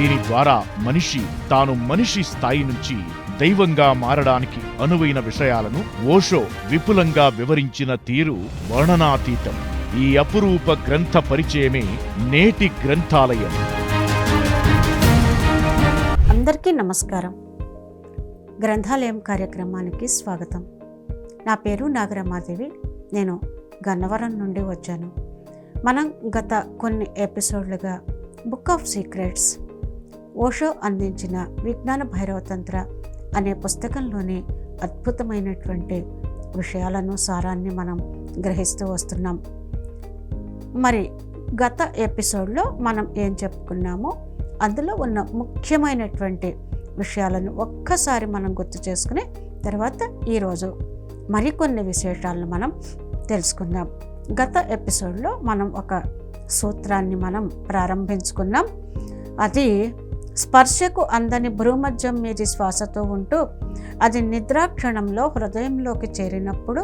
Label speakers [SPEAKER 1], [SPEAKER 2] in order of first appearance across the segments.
[SPEAKER 1] దీని ద్వారా మనిషి తాను మనిషి స్థాయి నుంచి దైవంగా మారడానికి అనువైన విషయాలను ఓషో విపులంగా వివరించిన తీరు వర్ణనాతీతం. ఈ అపురూప గ్రంథ పరిచయమే నేటి గ్రంథాలయం.
[SPEAKER 2] అందరికీ నమస్కారం. గ్రంథాలయం కార్యక్రమానికి స్వాగతం. నా పేరు నాగరమాదేవి. నేను గన్నవరం నుండి వచ్చాను. మనం గత కొన్ని ఎపిసోడ్లుగా బుక్ ఆఫ్ సీక్రెట్స్ ఓషో అందించిన విజ్ఞాన భైరవతంత్ర అనే పుస్తకంలోని అద్భుతమైనటువంటి విషయాలను సారాన్ని మనం గ్రహిస్తూ వస్తున్నాం. మరి గత ఎపిసోడ్లో మనం ఏం చెప్పుకున్నామో అందులో ఉన్న ముఖ్యమైనటువంటి విషయాలను ఒక్కసారి మనం గుర్తు చేసుకుని తర్వాత ఈరోజు మరికొన్ని విశేషాలను మనం తెలుసుకుందాం. గత ఎపిసోడ్లో మనం ఒక సూత్రాన్ని మనం ప్రారంభించుకున్నాం. అది స్పర్శకు అందని భ్రూమధ్యం మీది శ్వాసతో ఉంటూ అది నిద్రాక్షణంలో హృదయంలోకి చేరినప్పుడు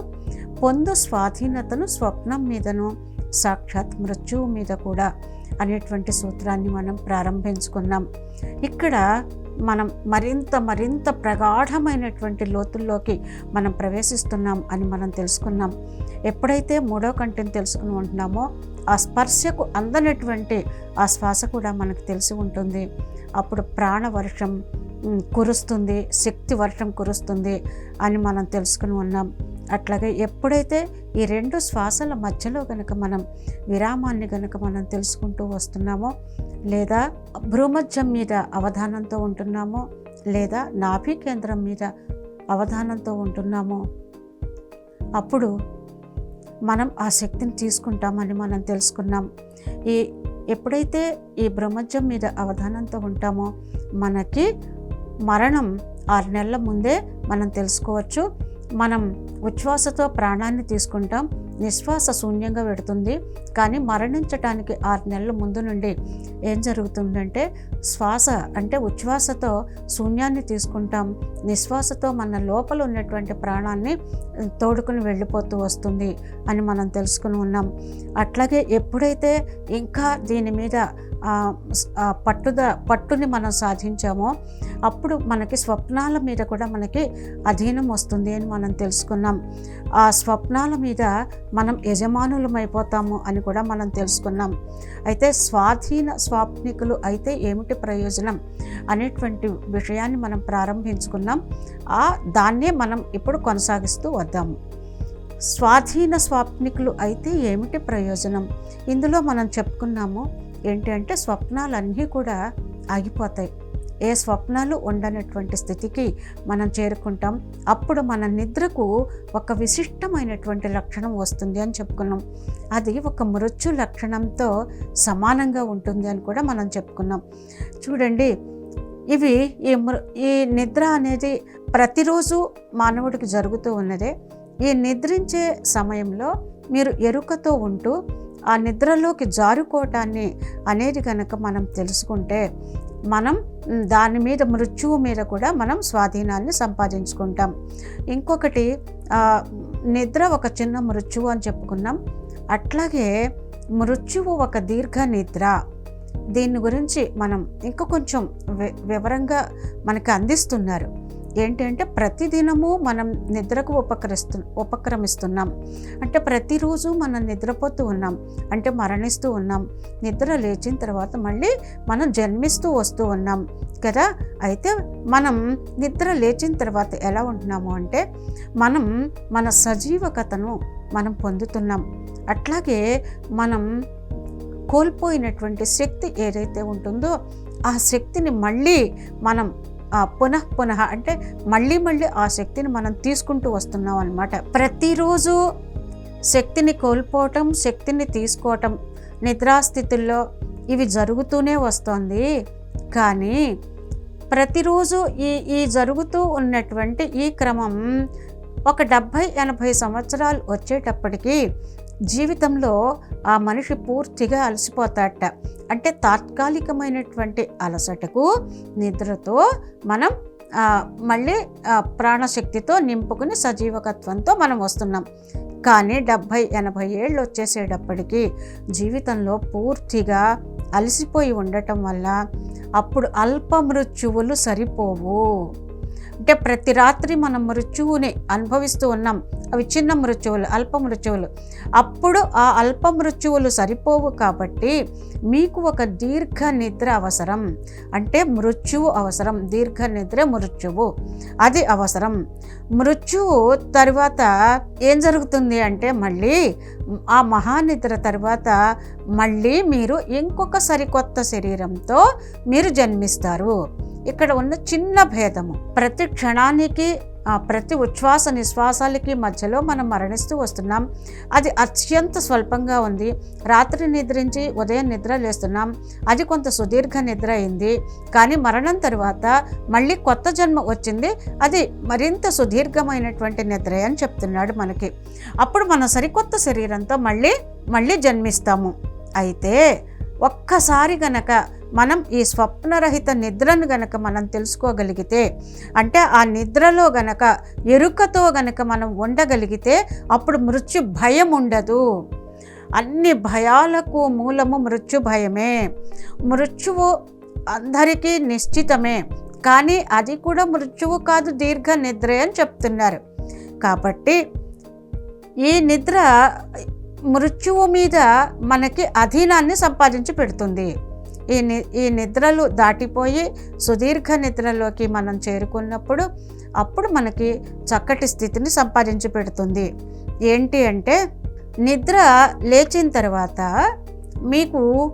[SPEAKER 2] పొందు స్వాధీనతను స్వప్నం మీదను సాక్షాత్ మృత్యువు మీద కూడా అనేటువంటి సూత్రాన్ని మనం ప్రారంభించుకున్నాం. ఇక్కడ మనం మరింత మరింత ప్రగాఢమైనటువంటి లోతుల్లోకి మనం ప్రవేశిస్తున్నాం అని మనం తెలుసుకున్నాం. ఎప్పుడైతే మూడో కంటిని తెలుసుకుని ఉంటున్నామో ఆ స్పర్శకు అందనటువంటి ఆ శ్వాస కూడా మనకు తెలిసి ఉంటుంది. అప్పుడు ప్రాణవర్షం కురుస్తుంది శక్తి వర్షం కురుస్తుంది అని మనం తెలుసుకుని ఉన్నాం. అట్లాగే ఎప్పుడైతే ఈ రెండు శ్వాసల మధ్యలో కనుక మనం విరామాన్ని కనుక మనం తెలుసుకుంటూ వస్తున్నామో లేదా భ్రూమధ్యం మీద అవధానంతో ఉంటున్నామో లేదా నాభి కేంద్రం మీద అవధానంతో ఉంటున్నామో అప్పుడు మనం ఆ శక్తిని తీసుకుంటామని మనం తెలుసుకున్నాం. ఈ ఎప్పుడైతే ఈ బ్రహ్మజ్యం మీద అవధానంతో ఉంటామో మనకి మరణం ఆరు నెలల ముందే మనం తెలుసుకోవచ్చు. మనం ఉచ్ఛ్వాసతో ప్రాణాన్ని తీసుకుంటాం. నిశ్వాస శూన్యంగా పెడుతుంది. కానీ మరణించటానికి ఆరు నెలల ముందు నుండి ఏం జరుగుతుందంటే శ్వాస అంటే ఉచ్ఛ్వాసతో శూన్యాన్ని తీసుకుంటాం. నిశ్వాసతో మన లోపల ఉన్నటువంటి ప్రాణాన్ని తోడుకుని వెళ్ళిపోతూ వస్తుంది అని మనం తెలుసుకుని ఉన్నాం. అట్లాగే ఎప్పుడైతే ఇంకా దీని మీద పట్టుద పట్టుని మనం సాధించామో అప్పుడు మనకి స్వప్నాల మీద కూడా మనకి అధీనం వస్తుంది అని మనం తెలుసుకున్నాం. ఆ స్వప్నాల మీద మనం యజమానులమైపోతాము అని కూడా మనం తెలుసుకున్నాం. అయితే స్వాధీన స్వాప్నికులు అయితే ఏమిటి ప్రయోజనం అనేటువంటి విషయాన్ని మనం ప్రారంభించుకున్నాం. ఆ దాన్నే మనం ఇప్పుడు కొనసాగిస్తూ వద్దాము స్వాధీన స్వాప్నికులు అయితే ఏమిటి ప్రయోజనం? ఇందులో మనం చెప్పుకున్నాము ఏంటి అంటే స్వప్నాలన్నీ కూడా ఆగిపోతాయి. ఏ స్వప్నాలు ఉండనటువంటి స్థితికి మనం చేరుకుంటాం. అప్పుడు మన నిద్రకు ఒక విశిష్టమైనటువంటి లక్షణం వస్తుంది అని చెప్పుకున్నాం. అది ఒక మృత్యు లక్షణంతో సమానంగా ఉంటుంది అని కూడా మనం చెప్పుకున్నాం. చూడండి ఇవి ఈ మృ ఈ నిద్ర అనేది ప్రతిరోజు మానవుడికి జరుగుతూ ఉన్నదే. ఈ నిద్రించే సమయంలో మీరు ఎరుకతో ఉంటూ ఆ నిద్రలోకి జారుకోవటాన్ని అనేది కనుక మనం తెలుసుకుంటే మనం దాని మీద మృత్యువు మీద కూడా మనం స్వాధీనాన్ని సంపాదించుకుంటాం. ఇంకొకటి నిద్ర ఒక చిన్న మృత్యువు అని చెప్పుకున్నాం. అట్లాగే మృత్యువు ఒక దీర్ఘ నిద్ర. దీని గురించి మనం ఇంకా కొంచెం వి- వివరంగా మనకి అందిస్తున్నారు. ఏంటంటే ప్రతిదినము మనం నిద్రకు ఉపకరిస్తు ఉపక్రమిస్తున్నాం. అంటే ప్రతిరోజు మనం నిద్రపోతూ ఉన్నాం. అంటే మరణిస్తూ ఉన్నాం. నిద్ర లేచిన తర్వాత మళ్ళీ మనం జన్మిస్తూ వస్తూ ఉన్నాం. కదా? అయితే మనం నిద్ర లేచిన తర్వాత ఎలా ఉంటున్నాము అంటే మనం మన సజీవకతను మనం పొందుతున్నాం. అట్లాగే మనం కోల్పోయినటువంటి శక్తి ఏదైతే ఉంటుందో ఆ శక్తిని మళ్ళీ మనం పునః పునః అంటే మళ్ళీ మళ్ళీ ఆ శక్తిని మనం తీసుకుంటూ వస్తున్నాం అనమాట ప్రతిరోజు శక్తిని కోల్పోవటం శక్తిని తీసుకోవటం నిద్రాస్థితుల్లో ఇవి జరుగుతూనే వస్తోంది. కానీ ప్రతిరోజు ఈ ఈ జరుగుతూ ఉన్నటువంటి ఈ క్రమం ఒక డెబ్భై ఎనభై సంవత్సరాలు వచ్చేటప్పటికి జీవితంలో ఆ మనిషి పూర్తిగా అలసిపోతాట అంటే తాత్కాలికమైనటువంటి అలసటకు నిద్రతో మనం మళ్ళీ ప్రాణశక్తితో నింపుకుని సజీవకత్వంతో మనం వస్తున్నాం. కానీ డెబ్భై ఎనభై ఏళ్ళు వచ్చేసేటప్పటికీ జీవితంలో పూర్తిగా అలసిపోయి ఉండటం వల్ల అప్పుడు అల్ప మృత్యువులు సరిపోవు. అంటే ప్రతి రాత్రి మనం మృత్యువుని అనుభవిస్తూ ఉన్నాం. అవి చిన్న మృత్యువులు అల్ప మృత్యువులు. అప్పుడు ఆ అల్ప మృత్యువులు సరిపోవు కాబట్టి మీకు ఒక దీర్ఘ నిద్ర అవసరం. అంటే మృత్యువు అవసరం. దీర్ఘ నిద్ర మృత్యువు. అది అవసరం. మృత్యువు తర్వాత ఏం జరుగుతుంది అంటే మళ్ళీ ఆ మహానిద్ర తర్వాత మళ్ళీ మీరు ఇంకొక సరికొత్త శరీరంతో మీరు జన్మిస్తారు. ఇక్కడ ఉన్న చిన్న భేదము. ప్రతి క్షణానికి ప్రతి ఉచ్ఛ్వాస నిశ్వాసాలకి మధ్యలో మనం మరణిస్తూ వస్తున్నాం. అది అత్యంత స్వల్పంగా ఉంది. రాత్రి నిద్రించి ఉదయం నిద్ర లేస్తున్నాం. అది కొంత సుదీర్ఘ నిద్ర అయింది. కానీ మరణం తర్వాత మళ్ళీ కొత్త జన్మ వచ్చింది. అది మరింత సుదీర్ఘమైనటువంటి నిద్ర అని చెప్తున్నాడు మనకి. అప్పుడు మనం సరికొత్త శరీరంతో మళ్ళీ మళ్ళీ జన్మిస్తాము. అయితే ఒక్కసారి గనక మనం ఈ స్వప్నరహిత నిద్రను గనక మనం తెలుసుకోగలిగితే అంటే ఆ నిద్రలో గనక ఎరుకతో గనక మనం ఉండగలిగితే అప్పుడు మృత్యు భయం ఉండదు. అన్ని భయాలకు మూలము మృత్యు భయమే. మృత్యువు అందరికీ నిశ్చితమే. కానీ అది కూడా మృత్యువు కాదు దీర్ఘ నిద్రే అని చెప్తున్నారు. కాబట్టి ఈ నిద్ర మృత్యువు మీద మనకి అధీనాన్ని సంపాదించి పెడుతుంది. ఈ ని ఈ నిద్రలు దాటిపోయి సుదీర్ఘ నిద్రలోకి మనం చేరుకున్నప్పుడు అప్పుడు మనకి చక్కటి స్థితిని సంపాదించి పెడుతుంది. ఏంటి అంటే నిద్ర లేచిన తర్వాత మీకు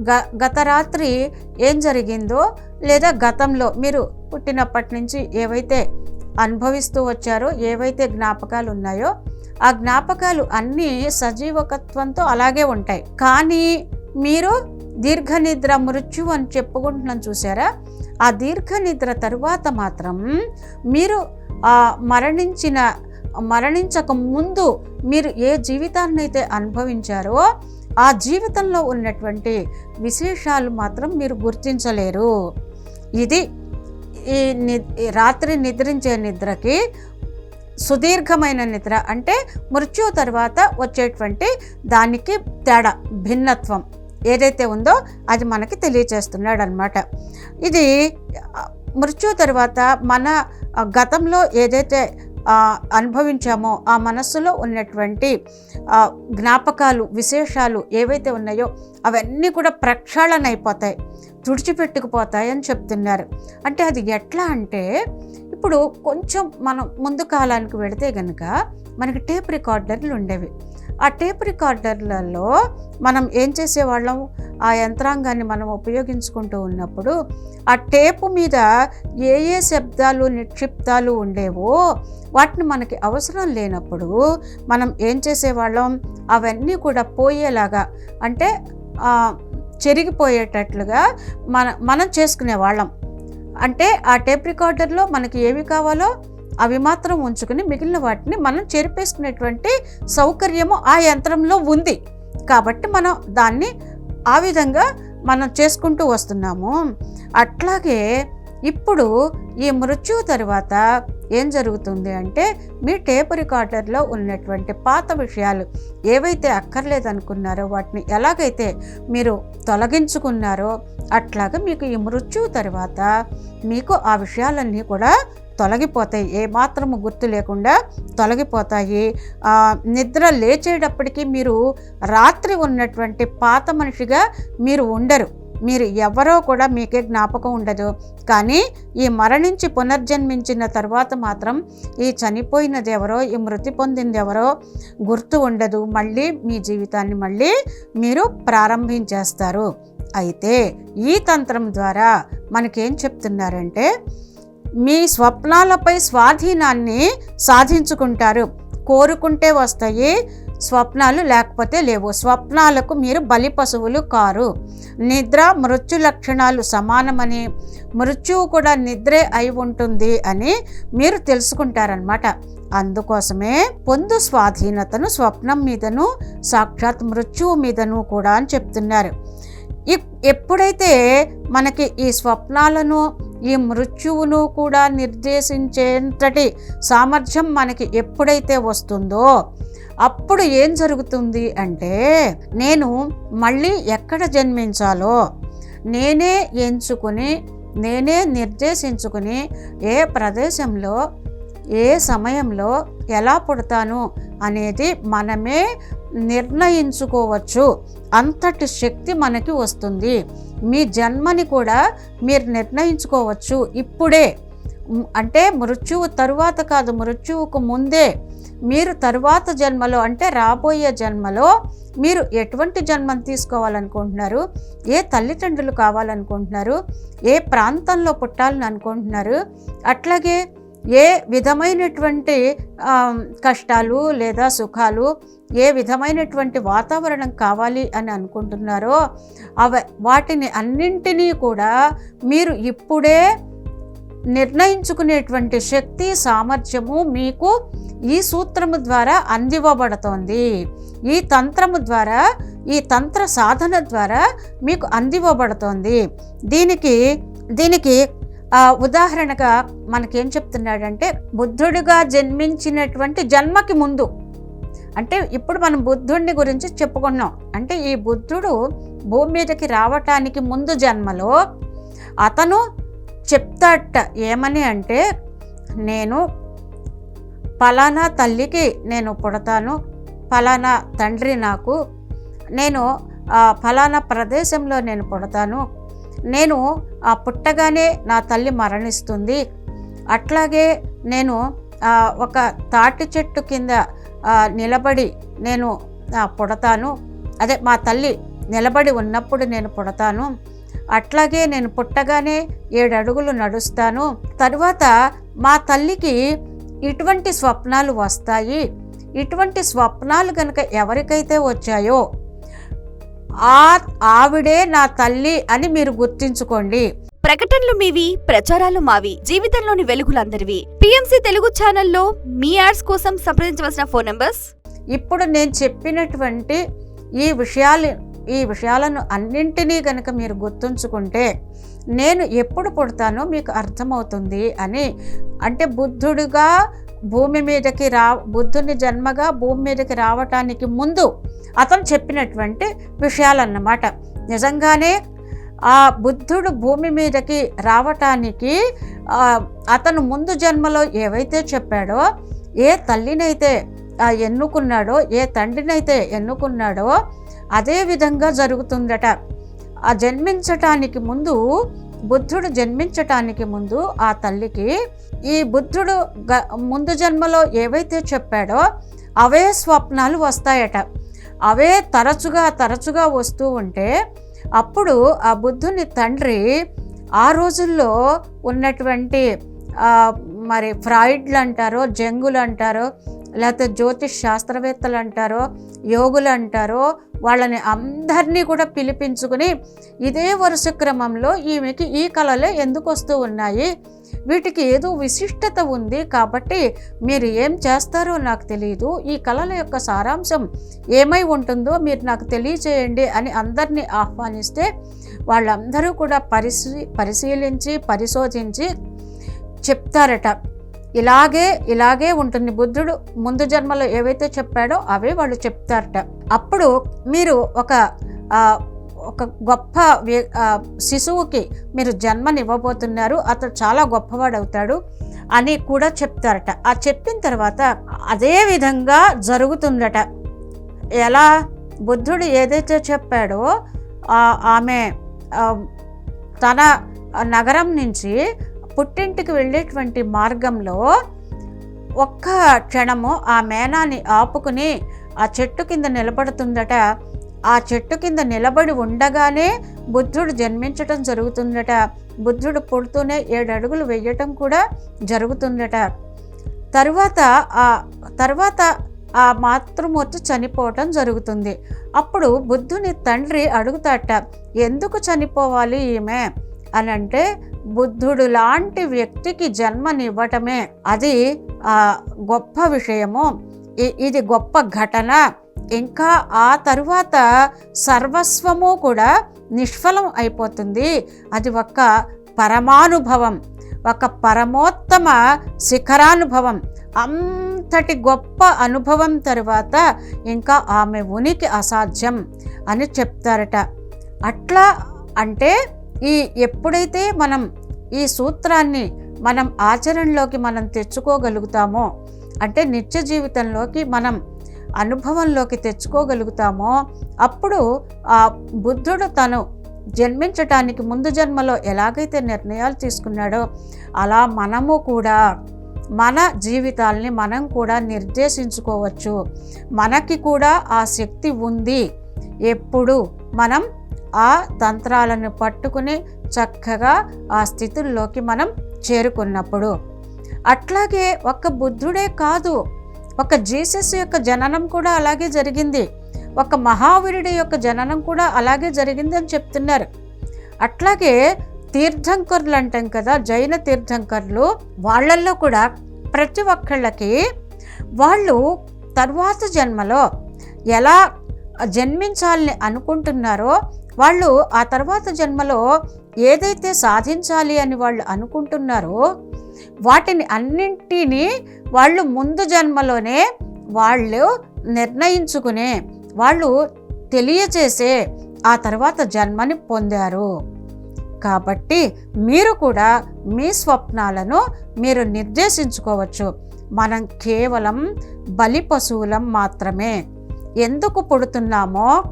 [SPEAKER 2] గ గత రాత్రి ఏం జరిగిందో లేదా గతంలో మీరు పుట్టినప్పటి నుంచి ఏవైతే అనుభవిస్తూ వచ్చారో ఏవైతే జ్ఞాపకాలు ఉన్నాయో ఆ జ్ఞాపకాలు అన్నీ సజీవకత్వంతో అలాగే ఉంటాయి. కానీ మీరు దీర్ఘ నిద్ర మృత్యు అని చెప్పుకుంటున్నాం చూసారా? ఆ దీర్ఘనిద్ర తరువాత మాత్రం మీరు ఆ మరణించిన మరణించక ముందు మీరు ఏ జీవితాన్ని అయితే అనుభవించారో ఆ జీవితంలో ఉన్నటువంటి విశేషాలు మాత్రం మీరు గుర్తించలేరు. ఇది ఈ ని ఈ రాత్రి నిద్రించే నిద్రకి సుదీర్ఘమైన నిద్ర అంటే మృత్యు తర్వాత వచ్చేటువంటి దానికి తేడా భిన్నత్వం. ఏదైతే ఉందో అది మనకి తెలియచేస్తున్నాడు అనమాట ఇది మృత్యు తర్వాత మన గతంలో ఏదైతే అనుభవించామో ఆ మనస్సులో ఉన్నటువంటి జ్ఞాపకాలు విశేషాలు ఏవైతే ఉన్నాయో అవన్నీ కూడా ప్రక్షాళన అయిపోతాయి. తుడిచిపెట్టుకుపోతాయి అని చెప్తున్నారు. అంటే అది ఎట్లా అంటే ఇప్పుడు కొంచెం మనం ముందు కాలానికి వెళితే కనుక మనకి టేప్ రికార్డర్లు ఉండేవి. ఆ టేప్ రికార్డర్లలో మనం ఏం చేసేవాళ్ళం? ఆ యంత్రాంగాన్ని మనం ఉపయోగించుకుంటూ ఉన్నప్పుడు ఆ టేపు మీద ఏ ఏ శబ్దాలు నిక్షిప్తాలు ఉండేవో వాటిని మనకి అవసరం లేనప్పుడు మనం ఏం చేసేవాళ్ళం? అవన్నీ కూడా పోయేలాగా అంటే చెరిగిపోయేటట్లుగా మన మనం చేసుకునేవాళ్ళం. అంటే ఆ టేప్ రికార్డర్లో మనకి ఏవి కావాలో అవి మాత్రం ఉంచుకుని మిగిలిన వాటిని మనం చెరిపేసుకునేటువంటి సౌకర్యము ఆ యంత్రంలో ఉంది. కాబట్టి మనం దాన్ని ఆ విధంగా మనం చేసుకుంటూ వస్తున్నాము. అట్లాగే ఇప్పుడు ఈ మృత్యువు తర్వాత ఏం జరుగుతుంది అంటే మీ టేప్ రికార్డర్లో ఉన్నటువంటి పాత విషయాలు ఏవైతే అక్కర్లేదనుకున్నారో వాటిని ఎలాగైతే మీరు తొలగించుకున్నారో అట్లాగా మీకు ఈ మృత్యువు తర్వాత మీకు ఆ విషయాలన్నీ కూడా తొలగిపోతాయి. ఏమాత్రము గుర్తు లేకుండా తొలగిపోతాయి. నిద్ర లేచేటప్పటికీ మీరు రాత్రి ఉన్నటువంటి పాత మనిషిగా మీరు ఉండరు. మీరు ఎవరో కూడా మీకే జ్ఞాపకం ఉండదు. కానీ ఈ మరణించి పునర్జన్మించిన తర్వాత మాత్రం ఈ చనిపోయినది ఎవరో ఈ మృతి పొందింది ఎవరో గుర్తు ఉండదు. మళ్ళీ మీ జీవితాన్ని మళ్ళీ మీరు ప్రారంభించేస్తారు. అయితే ఈ తంత్రం ద్వారా మనకేం చెప్తున్నారంటే మీ స్వప్నాలపై స్వాధీనాన్ని సాధించుకుంటారు. కోరుకుంటే వస్తాయి స్వప్నాలు లేకపోతే లేవు. స్వప్నాలకు మీరు బలి పశువులు కారు. నిద్ర మృత్యు లక్షణాలు సమానమని మృత్యువు కూడా నిద్రే అయి ఉంటుంది అని మీరు తెలుసుకుంటారనమాట అందుకోసమే పొందు స్వాధీనతను స్వప్నం మీదను సాక్షాత్ మృత్యువు మీదను కూడా అని చెప్తున్నారు. ఎప్పుడైతే మనకి ఈ స్వప్నాలను ఈ మృత్యువును కూడా నిర్దేశించేంతటి సామర్థ్యం మనకి ఎప్పుడైతే వస్తుందో అప్పుడు ఏం జరుగుతుంది అంటే నేను మళ్ళీ ఎక్కడ జన్మించాలో నేనే ఎంచుకుని నేనే నిర్దేశించుకుని ఏ ప్రదేశంలో ఏ సమయంలో ఎలా పుడతాను అనేది మనమే నిర్ణయించుకోవచ్చు. అంతటి శక్తి మనకి వస్తుంది. మీ జన్మని కూడా మీరు నిర్ణయించుకోవచ్చు. ఇప్పుడే. అంటే మృత్యువు తరువాత కాదు మృత్యువుకు ముందే. మీరు తరువాత జన్మలో అంటే రాబోయే జన్మలో మీరు ఎటువంటి జన్మను తీసుకోవాలనుకుంటున్నారు? ఏ తల్లిదండ్రులు కావాలనుకుంటున్నారు? ఏ ప్రాంతంలో పుట్టాలని అనుకుంటున్నారు? అట్లాగే ఏ విధమైనటువంటి కష్టాలు లేదా సుఖాలు ఏ విధమైనటువంటి వాతావరణం కావాలి అని అనుకుంటున్నారో అవ వాటిని అన్నింటినీ కూడా మీరు ఇప్పుడే నిర్ణయించుకునేటువంటి శక్తి సామర్థ్యము మీకు ఈ సూత్రము ద్వారా అందివ్వబడుతోంది. ఈ తంత్రము ద్వారా ఈ తంత్ర సాధన ద్వారా మీకు అందివ్వబడుతోంది. దీనికి దీనికి ఉదాహరణగా మనకేం చెప్తున్నాడంటే బుద్ధుడిగా జన్మించినటువంటి జన్మకి ముందు అంటే ఇప్పుడు మనం బుద్ధుడిని గురించి చెప్పుకున్నాం. అంటే ఈ బుద్ధుడు భూమి మీదకి రావటానికి ముందు జన్మలో అతను చెప్తాట ఏమని అంటే నేను పలానా తల్లికి నేను పుడతాను పలానా తండ్రి నాకు నేను ఆ, ఫలానా ప్రదేశంలో నేను పుడతాను నేను ఆ పుట్టగానే నా తల్లి మరణిస్తుంది. అట్లాగే నేను ఒక తాటి చెట్టు కింద నిలబడి నేను పుడతాను. అదే మా తల్లి నిలబడి ఉన్నప్పుడు నేను పుడతాను. అట్లాగే నేను పుట్టగానే ఏడు అడుగులు నడుస్తాను. తరువాత మా తల్లికి ఇటువంటి స్వప్నాలు వస్తాయి. ఇటువంటి స్వప్నాలు కనుక ఎవరికైతే వచ్చాయో ఆ ఆవిడే నా తల్లి అని మీరు గుర్తించుకోండి.
[SPEAKER 3] ప్రకటనలు మీవి ప్రచారాలు మావి జీవితంలోని వెలుగులందరివి. పిఎంసి తెలుగు ఛానల్లో మీ యాడ్స్ కోసం సంప్రదించవలసిన ఫోన్ నంబర్స్?
[SPEAKER 2] ఇప్పుడు నేను చెప్పినటువంటి ఈ విషయాలు ఈ విషయాలను అన్నింటినీ కనుక మీరు గుర్తుంచుకుంటే నేను ఎప్పుడు పుడతానో మీకు అర్థమవుతుంది అని. అంటే బుద్ధుడిగా భూమి మీదకి రా బుద్ధుని జన్మగా భూమి మీదకి రావటానికి ముందు అతను చెప్పినటువంటి విషయాలన్నమాట. నిజంగానే ఆ బుద్ధుడు భూమి మీదకి రావటానికి అతను ముందు జన్మలో ఏవైతే చెప్పాడో ఏ తల్లినైతే ఎన్నుకున్నాడో ఏ తండ్రినైతే ఎన్నుకున్నాడో అదే విధంగా జరుగుతుందట. ఆ జన్మించటానికి ముందు బుద్ధుడు జన్మించటానికి ముందు ఆ తల్లికి ఈ బుద్ధుడు గ- ముందు జన్మలో ఏవైతే చెప్పాడో అవే స్వప్నాలు వస్తాయట. అవే తరచుగా తరచుగా వస్తూ ఉంటే అప్పుడు ఆ బుద్ధుని తండ్రి ఆ రోజుల్లో ఉన్నటువంటి మరి ఫ్రాయిడ్లు అంటారో జంగులు అంటారో లేకపోతే జ్యోతిష్ శాస్త్రవేత్తలు అంటారో యోగులు అంటారో వాళ్ళని అందరినీ కూడా పిలిపించుకుని ఇదే వరుస క్రమంలో ఈమెకి ఈ కళలే ఎందుకు వస్తూ ఉన్నాయి? వీటికి ఏదో విశిష్టత ఉంది కాబట్టి మీరు ఏం చేస్తారో నాకు తెలియదు ఈ కళల యొక్క సారాంశం ఏమై ఉంటుందో మీరు నాకు తెలియచేయండి అని అందరినీ ఆహ్వానిస్తే వాళ్ళందరూ కూడా పరిశీ పరిశీలించి పరిశోధించి చెప్తారట. ఇలాగే ఇలాగే ఉంటుంది బుద్ధుడు ముందు జన్మలో ఏవైతే చెప్పాడో అవే వాళ్ళు చెప్తారట. అప్పుడు మీరు ఒక ఒక గొప్ప శిశువుకి మీరు జన్మనివ్వబోతున్నారు అతడు చాలా గొప్పవాడు అవుతాడు అని కూడా చెప్తారట. ఆ చెప్పిన తర్వాత అదే విధంగా జరుగుతుందట. ఎలా? బుద్ధుడు ఏదైతే చెప్పాడో ఆమె తన నగరం నుంచి పుట్టింటికి వెళ్ళేటువంటి మార్గంలో ఒక్క క్షణము ఆ మేనాన్ని ఆపుకుని ఆ చెట్టు కింద నిలబడుతుందట. ఆ చెట్టు కింద నిలబడి ఉండగానే బుద్ధుడు జన్మించటం జరుగుతుందట. బుద్ధుడు పుడుతూనే ఏడు అడుగులు కూడా జరుగుతుందట. తరువాత ఆ తర్వాత ఆ మాతృమూర్తి చనిపోవటం జరుగుతుంది. అప్పుడు బుద్ధుని తండ్రి అడుగుతాట ఎందుకు చనిపోవాలి ఈమె? అని అంటే బుద్ధుడు లాంటి వ్యక్తికి జన్మనివ్వటమే. అది గొప్ప విషయము. ఇది గొప్ప ఘటన. ఇంకా ఆ తరువాత సర్వస్వము కూడా నిష్ఫలం అయిపోతుంది. అది ఒక పరమానుభవం ఒక పరమోత్తమ శిఖరానుభవం. అంతటి గొప్ప అనుభవం తరువాత ఇంకా ఆమె ఉనికి అసాధ్యం అని చెప్తారట. అట్లా అంటే ఈ ఎప్పుడైతే మనం ఈ సూత్రాన్ని మనం ఆచరణలోకి మనం తెచ్చుకోగలుగుతామో అంటే నిత్య జీవితంలోకి మనం అనుభవంలోకి తెచ్చుకోగలుగుతామో అప్పుడు ఆ బుద్ధుడు తను జన్మించటానికి ముందు జన్మలో ఎలాగైతే నిర్ణయాలు తీసుకున్నాడో అలా మనము కూడా మన జీవితాల్ని మనం కూడా నిర్దేశించుకోవచ్చు. మనకి కూడా ఆ శక్తి ఉంది. ఎప్పుడు మనం ఆ తంత్రాలను పట్టుకుని చక్కగా ఆ స్థితుల్లోకి మనం చేరుకున్నప్పుడు. అట్లాగే ఒక్క బుద్ధుడే కాదు ఒక జీసస్ యొక్క జననం కూడా అలాగే జరిగింది. ఒక మహావీరుడి యొక్క జననం కూడా అలాగే జరిగింది అని చెప్తున్నారు. అట్లాగే తీర్థంకరులు అంటాం కదా జైన తీర్థంకరులు వాళ్ళల్లో కూడా ప్రతి ఒక్కళ్ళకి వాళ్ళు తర్వాత జన్మలో ఎలా జన్మించాలని అనుకుంటున్నారో వాళ్ళు ఆ తర్వాత జన్మలో ఏదైతే సాధించాలి అని వాళ్ళు అనుకుంటున్నారో వాటిని అన్నింటినీ వాళ్ళు ముందు జన్మలోనే వాళ్ళు నిర్ణయించుకునే వాళ్ళు తెలియచేసే ఆ తర్వాత జన్మని పొందారు. కాబట్టి మీరు కూడా మీ స్వప్నాలను మీరు నిర్దేశించుకోవచ్చు. మనం కేవలం బలి పశువులం మాత్రమే. ఎందుకు పుడుతున్నామో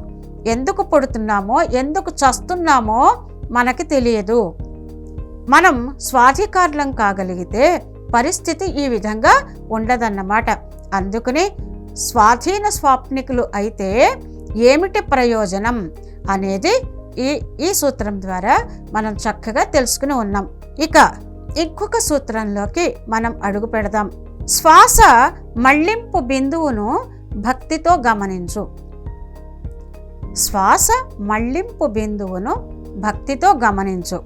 [SPEAKER 2] ఎందుకు పుడుతున్నామో ఎందుకు చస్తున్నామో మనకి తెలియదు. మనం స్వాధికారులం కాగలిగితే పరిస్థితి ఈ విధంగా ఉండదన్నమాట. అందుకని స్వాధీన స్వాప్నికులు అయితే ఏమిటి ప్రయోజనం అనేది ఈ ఈ సూత్రం ద్వారా మనం చక్కగా తెలుసుకుని ఉన్నాం. ఇక ఇంకొక సూత్రంలోకి మనం అడుగు పెడదాం. శ్వాస మళ్ళింపు బిందువును భక్తితో గమనించు. శ్వాస మళ్ళింపు బిందువును భక్తితో గమనించు.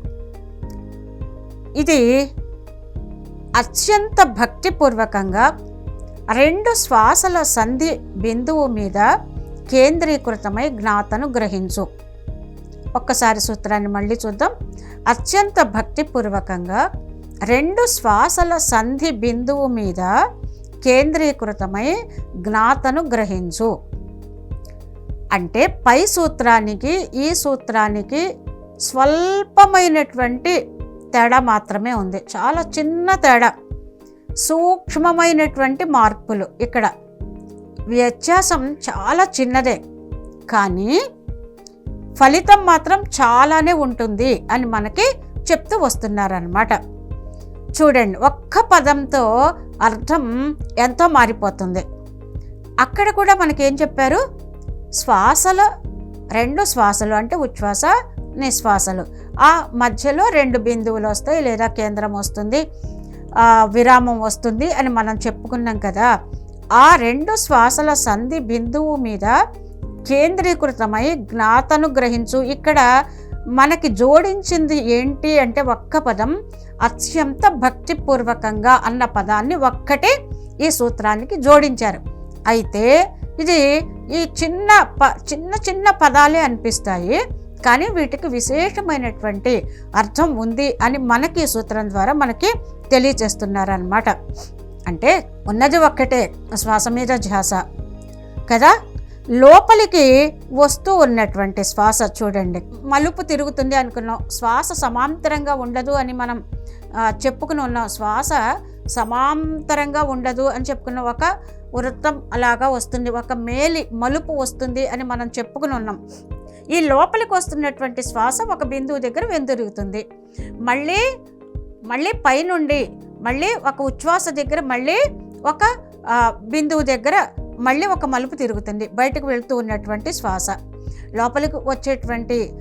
[SPEAKER 2] ఇది అత్యంత భక్తిపూర్వకంగా రెండు శ్వాసల సంధి బిందువు మీద కేంద్రీకృతమై జ్ఞాతను గ్రహించు. ఒక్కసారి సూత్రాన్ని మళ్ళీ చూద్దాం. అత్యంత భక్తిపూర్వకంగా రెండు శ్వాసల సంధి బిందువు మీద కేంద్రీకృతమై జ్ఞాతను గ్రహించు. అంటే పై సూత్రానికి ఈ సూత్రానికి స్వల్పమైనటువంటి తేడా మాత్రమే ఉంది. చాలా చిన్న తేడా. సూక్ష్మమైనటువంటి మార్పులు ఇక్కడ. వ్యత్యాసం చాలా చిన్నదే. కానీ ఫలితం మాత్రం చాలానే ఉంటుంది అని మనకి చెప్తూ వస్తున్నారనమాట చూడండి ఒక్క పదంతో అర్థం ఎంతో మారిపోతుంది. అక్కడ కూడా మనకేం చెప్పారు? శ్వాసలు రెండు శ్వాసలు అంటే ఉచ్ఛ్వాస నిశ్వాసలు. ఆ మధ్యలో రెండు బిందువులు వస్తాయి లేదా కేంద్రం వస్తుంది విరామం వస్తుంది అని మనం చెప్పుకున్నాం కదా. ఆ రెండు శ్వాసల సంధి బిందువు మీద కేంద్రీకృతమై జ్ఞాతను గ్రహించు. ఇక్కడ మనకి జోడించింది ఏంటి అంటే ఒక్క పదం అత్యంత భక్తిపూర్వకంగా అన్న పదాన్ని ఒక్కటే ఈ సూత్రానికి జోడించారు. అయితే ఇది ఈ చిన్న ప చిన్న చిన్న పదాలే అనిపిస్తాయి కానీ వీటికి విశేషమైనటువంటి అర్థం ఉంది అని మనకి ఈ సూత్రం ద్వారా మనకి తెలియచేస్తున్నారనమాట అంటే ఉన్నది ఒక్కటే శ్వాస మీద ధ్యాస. కదా? లోపలికి వస్తూ ఉన్నటువంటి శ్వాస చూడండి. మలుపు తిరుగుతుంది అనుకున్నాం. శ్వాస సమాంతరంగా ఉండదు అని మనం చెప్పుకుని ఉన్నాం. శ్వాస సమాంతరంగా ఉండదు అని చెప్పుకున్న. ఒక వృత్తం అలాగా వస్తుంది. ఒక మేలి మలుపు వస్తుంది అని మనం చెప్పుకుని ఉన్నాం. ఈ లోపలికి వస్తున్నటువంటి శ్వాస ఒక బిందువు దగ్గర వెందురుగుతుంది. మళ్ళీ మళ్ళీ పైనుండి మళ్ళీ ఒక ఉచ్ఛ్వాస దగ్గర మళ్ళీ ఒక బిందువు దగ్గర మళ్ళీ ఒక మలుపు తిరుగుతుంది. బయటకు వెళుతూ ఉన్నటువంటి శ్వాస. లోపలికి వచ్చేటువంటి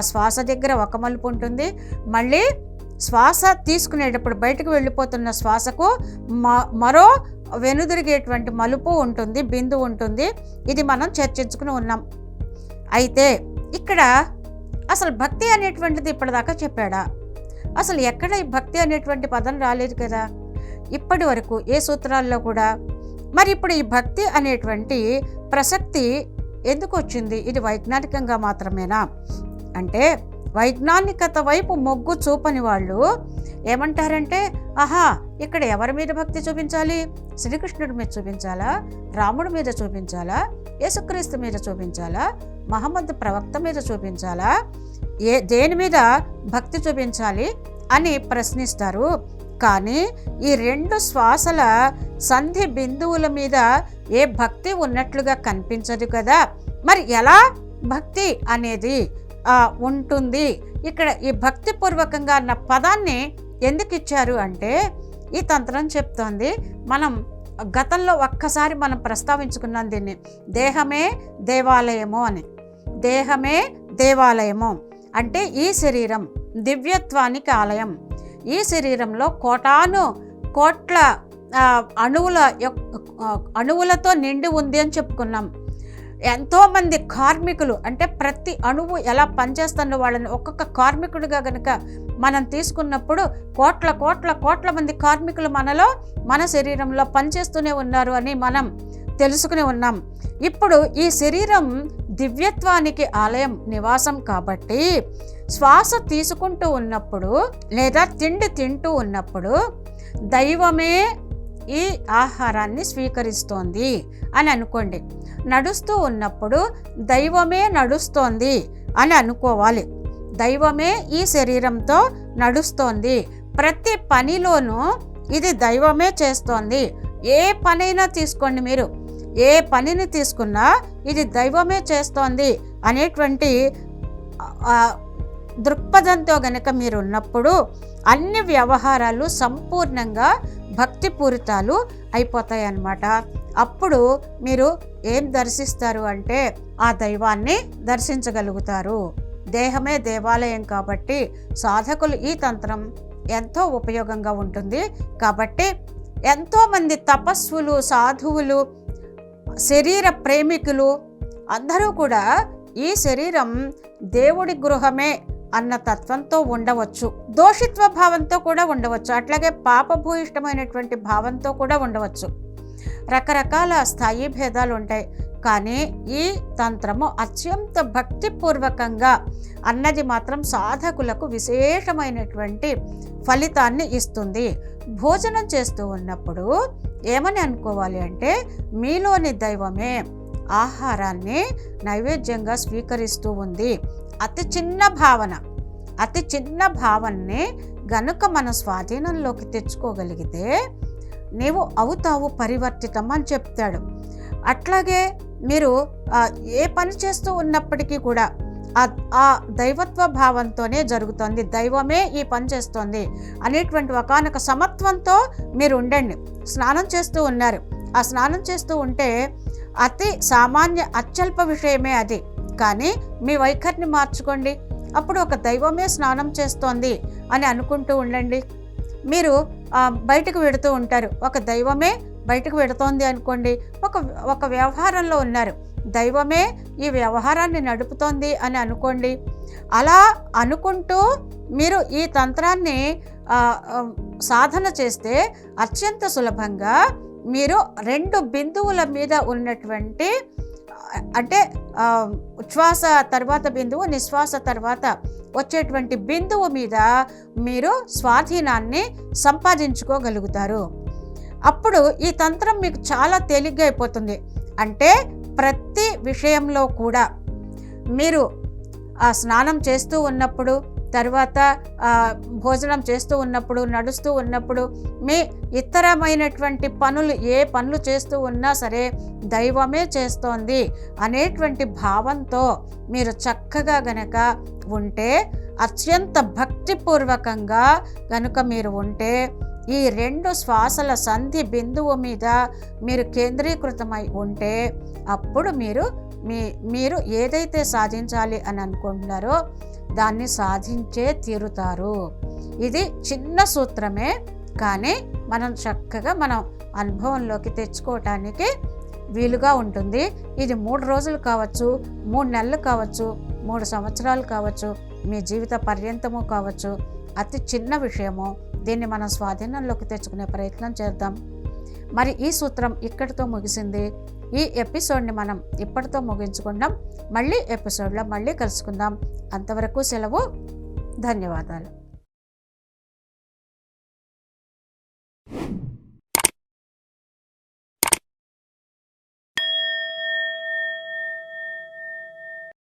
[SPEAKER 2] శ్వాస దగ్గర ఒక మలుపు ఉంటుంది. మళ్ళీ శ్వాస తీసుకునేటప్పుడు బయటకు వెళ్ళిపోతున్న శ్వాసకు మ- మరో వెనుదిరిగేటువంటి మలుపు ఉంటుంది బిందు ఉంటుంది. ఇది మనం చర్చించుకుని ఉన్నాం. అయితే ఇక్కడ అసలు భక్తి అనేటువంటిది ఇప్పటిదాకా చెప్పాడా? అసలు ఎక్కడ ఈ భక్తి అనేటువంటి పదం రాలేదు కదా? ఇప్పటి వరకు ఏ సూత్రాల్లో కూడా మరి ఇప్పుడు ఈ భక్తి అనేటువంటి ప్రసక్తి ఎందుకు వచ్చింది? ఇది వైజ్ఞానికంగా మాత్రమేనా? అంటే వైజ్ఞానికత వైపు మొగ్గు చూపని వాళ్ళు ఏమంటారంటే ఆహా ఇక్కడ ఎవరి మీద భక్తి చూపించాలి? శ్రీకృష్ణుడి మీద చూపించాలా? రాముడి మీద చూపించాలా? యేసుక్రీస్తు మీద చూపించాలా? మహమ్మద్ ప్రవక్త మీద చూపించాలా? ఏ దేని మీద భక్తి చూపించాలి? అని ప్రశ్నిస్తారు. కానీ ఈ రెండు శ్వాసల సంధి బిందువుల మీద ఏ భక్తి ఉన్నట్లుగా కనిపించదు కదా. మరి ఎలా? భక్తి అనేది ఉంటుంది. ఇక్కడ ఈ భక్తిపూర్వకంగా అన్న పదాన్ని ఎందుకు ఇచ్చారు అంటే ఈ తంత్రం చెప్తోంది మనం గతంలో ఒక్కసారి మనం ప్రస్తావించుకున్నాం దీన్ని దేహమే దేవాలయము అని. దేహమే దేవాలయము అంటే ఈ శరీరం దివ్యత్వానికి ఆలయం. ఈ శరీరంలో కోటాను కోట్ల అణువుల యొక్క- అణువులతో నిండి ఉంది అని చెప్పుకున్నాం. ఎంతోమంది కార్మికులు అంటే ప్రతి అణువు ఎలా పనిచేస్తున్న వాళ్ళని ఒక్కొక్క కార్మికుడిగా గనుక మనం తీసుకున్నప్పుడు కోట్ల కోట్ల కోట్ల మంది కార్మికులు మనలో మన శరీరంలో పనిచేస్తూనే ఉన్నారు అని మనం తెలుసుకుని ఉన్నాం. ఇప్పుడు ఈ శరీరం దివ్యత్వానికి ఆలయం నివాసం కాబట్టి శ్వాస తీసుకుంటూ ఉన్నప్పుడు లేదా తిండి తింటూ ఉన్నప్పుడు దైవమే ఈ ఆహారాన్ని స్వీకరిస్తోంది అని అనుకోండి. నడుస్తూ ఉన్నప్పుడు దైవమే నడుస్తోంది అని అనుకోవాలి. దైవమే ఈ శరీరంతో నడుస్తోంది. ప్రతి పనిలోనూ ఇది దైవమే చేస్తోంది. ఏ పనైనా తీసుకోండి మీరు. ఏ పనిని తీసుకున్నా ఇది దైవమే చేస్తోంది అనేటువంటి దృక్పథంతో గనక మీరు ఉన్నప్పుడు అన్ని వ్యవహారాలు సంపూర్ణంగా భక్తిపూరితాలు అయిపోతాయి అన్నమాట అప్పుడు మీరు ఏం దర్శిస్తారు అంటే ఆ దైవాన్ని దర్శించగలుగుతారు. దేహమే దేవాలయం కాబట్టి సాధకులు ఈ తంత్రం ఎంతో ఉపయోగంగా ఉంటుంది. కాబట్టి ఎంతోమంది తపస్సులు సాధువులు శరీర ప్రేమికులు అందరూ కూడా ఈ శరీరం దేవుడి గృహమే అన్న తత్వంతో ఉండవచ్చు. దోషిత్వ భావంతో కూడా ఉండవచ్చు. అట్లాగే పాపభూయిష్టమైనటువంటి భావంతో కూడా ఉండవచ్చు. రకరకాల స్థాయి భేదాలు ఉంటాయి. కానీ ఈ తంత్రము అత్యంత భక్తిపూర్వకంగా అన్నది మాత్రం సాధకులకు విశేషమైనటువంటి ఫలితాన్ని ఇస్తుంది. భోజనం చేస్తూ ఉన్నప్పుడు ఏమని అనుకోవాలి అంటే మీలోని దైవమే ఆహారాన్ని నైవేద్యంగా స్వీకరిస్తూ ఉంది. అతి చిన్న భావన అతి చిన్న భావనని గనుక మన స్వాధీనంలోకి తెచ్చుకోగలిగితే నీవు అవుతావు పరివర్తితం అని చెప్తాడు. అట్లాగే మీరు ఏ పని చేస్తూ ఉన్నప్పటికీ కూడా ఆ దైవత్వ భావంతోనే జరుగుతుంది. దైవమే ఈ పని చేస్తుంది అనేటువంటి ఒకనొక సమత్వంతో మీరు ఉండండి. స్నానం చేస్తూ ఉన్నారు. ఆ స్నానం చేస్తూ ఉంటే అతి సామాన్య అత్యల్ప విషయమే అది. కానీ మీ వైఖరిని మార్చుకోండి. అప్పుడు ఒక దైవమే స్నానం చేస్తోంది అని అనుకుంటూ ఉండండి. మీరు బయటకు వెడుతూ ఉంటారు. ఒక దైవమే బయటకు వెడుతోంది అనుకోండి. ఒక ఒక వ్యవహారంలో ఉన్నారు. దైవమే ఈ వ్యవహారాన్ని నడుపుతోంది అని అనుకోండి. అలా అనుకుంటూ మీరు ఈ తంత్రాన్ని సాధన చేస్తే అత్యంత సులభంగా మీరు రెండు బిందువుల మీద ఉన్నటువంటి అంటే ఆ, ఉచ్ఛ్వాస తర్వాత బిందువు నిశ్వాస తర్వాత వచ్చేటువంటి బిందువు మీద మీరు స్వాధీనాన్ని సంపాదించుకోగలుగుతారు. అప్పుడు ఈ తంత్రం మీకు చాలా తేలిగ్గా అయిపోతుంది. అంటే ప్రతి విషయంలో కూడా మీరు ఆ స్నానం చేస్తూ ఉన్నప్పుడు తర్వాత భోజనం చేస్తూ ఉన్నప్పుడు నడుస్తూ ఉన్నప్పుడు మీ ఇతరమైనటువంటి పనులు ఏ పనులు చేస్తూ ఉన్నా సరే దైవమే చేస్తోంది అనేటువంటి భావంతో మీరు చక్కగా గనక ఉంటే అత్యంత భక్తిపూర్వకంగా గనుక మీరు ఉంటే ఈ రెండు శ్వాసల సంధి బిందువు మీద మీరు కేంద్రీకృతమై ఉంటే అప్పుడు మీరు మీ మీరు ఏదైతే సాధించాలి అని అనుకుంటున్నారో దాన్ని సాధించే తీరుతారు. ఇది చిన్న సూత్రమే కానీ మనం చక్కగా మనం అనుభవంలోకి తెచ్చుకోవటానికి వీలుగా ఉంటుంది. ఇది మూడు రోజులు కావచ్చు మూడు నెలలు కావచ్చు మూడు సంవత్సరాలు కావచ్చు మీ జీవిత పర్యంతము కావచ్చు. అతి చిన్న విషయము. దీన్ని మనం స్వాధీనంలోకి తెచ్చుకునే ప్రయత్నం చేద్దాం. మరి ఈ సూత్రం ఇక్కడితో ముగిసింది. ఈ ఎపిసోడ్ని మనం ఇప్పటితో ముగించుకుందాం. మళ్ళీ ఎపిసోడ్లో మళ్ళీ కలుసుకుందాం. అంతవరకు సెలవు. ధన్యవాదాలు.